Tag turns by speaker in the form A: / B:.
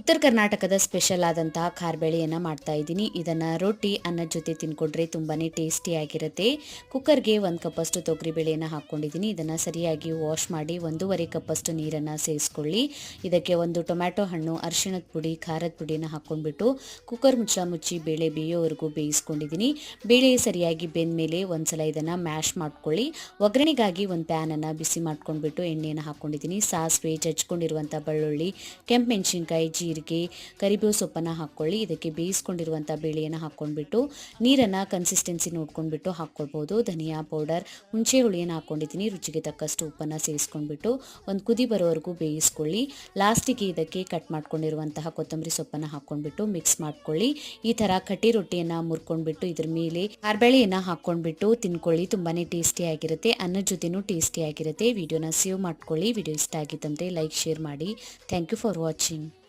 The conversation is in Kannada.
A: ಉತ್ತರ ಕರ್ನಾಟಕದ ಸ್ಪೆಷಲ್ ಆದಂತಹ ಖಾರ್ಬೇಳೆಯನ್ನು ಮಾಡ್ತಾ ಇದ್ದೀನಿ. ಇದನ್ನು ರೊಟ್ಟಿ ಅನ್ನದ ಜೊತೆ ತಿನ್ಕೊಂಡ್ರೆ ತುಂಬಾ ಟೇಸ್ಟಿಯಾಗಿರುತ್ತೆ ಕುಕ್ಕರ್ಗೆ ಒಂದು ಕಪ್ಪಷ್ಟು ತೊಗರಿಬೇಳೆಯನ್ನು ಹಾಕ್ಕೊಂಡಿದ್ದೀನಿ ಇದನ್ನು ಸರಿಯಾಗಿ ವಾಶ್ ಮಾಡಿ ಒಂದೂವರೆ ಕಪ್ಪಷ್ಟು ನೀರನ್ನು ಸೇರಿಸ್ಕೊಳ್ಳಿ ಇದಕ್ಕೆ ಒಂದು ಟೊಮ್ಯಾಟೊ ಹಣ್ಣು, ಅರಿಶಿಣದ ಪುಡಿ, ಖಾರದ ಪುಡಿನ ಹಾಕ್ಕೊಂಡ್ಬಿಟ್ಟು ಕುಕ್ಕರ್ ಮುಚ್ಚ ಮುಚ್ಚಿ ಬೇಳೆ ಬೇಯೋವರೆಗೂ ಬೇಯಿಸ್ಕೊಂಡಿದ್ದೀನಿ. ಬೇಳೆ ಸರಿಯಾಗಿ ಬೆಂದ ಮೇಲೆ ಒಂದ್ಸಲ ಇದನ್ನು ಮ್ಯಾಶ್ ಮಾಡ್ಕೊಳ್ಳಿ. ಒಗ್ಗರಣೆಗಾಗಿ ಒಂದು ಪ್ಯಾನನ್ನು ಬಿಸಿ ಮಾಡ್ಕೊಂಡ್ಬಿಟ್ಟು ಎಣ್ಣೆಯನ್ನು ಹಾಕ್ಕೊಂಡಿದ್ದೀನಿ ಸಾಸಿವೆ ಜಜ್ಕೊಂಡಿರುವಂಥ ಬೆಳ್ಳುಳ್ಳಿ, ಕೆಂಪು ಮೆಣಸಿನ್ಕಾಯಿ ಜೀರಿಗೆ, ಕರಿಬೇವು ಸೊಪ್ಪನ್ನು ಹಾಕ್ಕೊಳ್ಳಿ ಇದಕ್ಕೆ ಬೇಯಿಸ್ಕೊಂಡಿರುವಂಥ ಬೇಳೆಯನ್ನು ಹಾಕ್ಕೊಂಡ್ಬಿಟ್ಟು ನೀರನ್ನು ಕನ್ಸಿಸ್ಟೆನ್ಸಿ ನೋಡ್ಕೊಂಡ್ಬಿಟ್ಟು ಹಾಕ್ಕೊಳ್ಬೋದು ಧನಿಯಾ ಪೌಡರ್, ಹುಣಸೆ ಹುಳಿಯನ್ನು ಹಾಕ್ಕೊಂಡಿದ್ದೀನಿ ರುಚಿಗೆ ತಕ್ಕಷ್ಟು ಉಪ್ಪನ್ನು ಸೇರಿಸ್ಕೊಂಡ್ಬಿಟ್ಟು ಒಂದು ಕುದಿ ಬರೋವರೆಗೂ ಬೇಯಿಸ್ಕೊಳ್ಳಿ. ಲಾಸ್ಟಿಗೆ ಇದಕ್ಕೆ ಕಟ್ ಮಾಡ್ಕೊಂಡಿರುವಂತಹ ಕೊತ್ತಂಬರಿ ಸೊಪ್ಪನ್ನು ಹಾಕ್ಕೊಂಡ್ಬಿಟ್ಟು ಮಿಕ್ಸ್ ಮಾಡ್ಕೊಳ್ಳಿ. ಈ ಥರ ಕಟ್ಟಿ ರೊಟ್ಟಿಯನ್ನು ಮುರ್ಕೊಂಡ್ಬಿಟ್ಟು ಇದ್ರ ಮೇಲೆ ಕಾರ್ಬೇಳೆಯನ್ನು ಹಾಕ್ಕೊಂಡ್ಬಿಟ್ಟು ತಿನ್ಕೊಳ್ಳಿ. ತುಂಬಾ ಟೇಸ್ಟಿಯಾಗಿರುತ್ತೆ ಅನ್ನದ ಜೊತೆನೂ ಟೇಸ್ಟಿಯಾಗಿರುತ್ತೆ ವಿಡಿಯೋನ ಸೇವ್ ಮಾಡ್ಕೊಳ್ಳಿ. ವಿಡಿಯೋ ಇಷ್ಟ ಆಗಿದ್ದಂತೆ ಲೈಕ್ ಶೇರ್ ಮಾಡಿ. Thank you for watching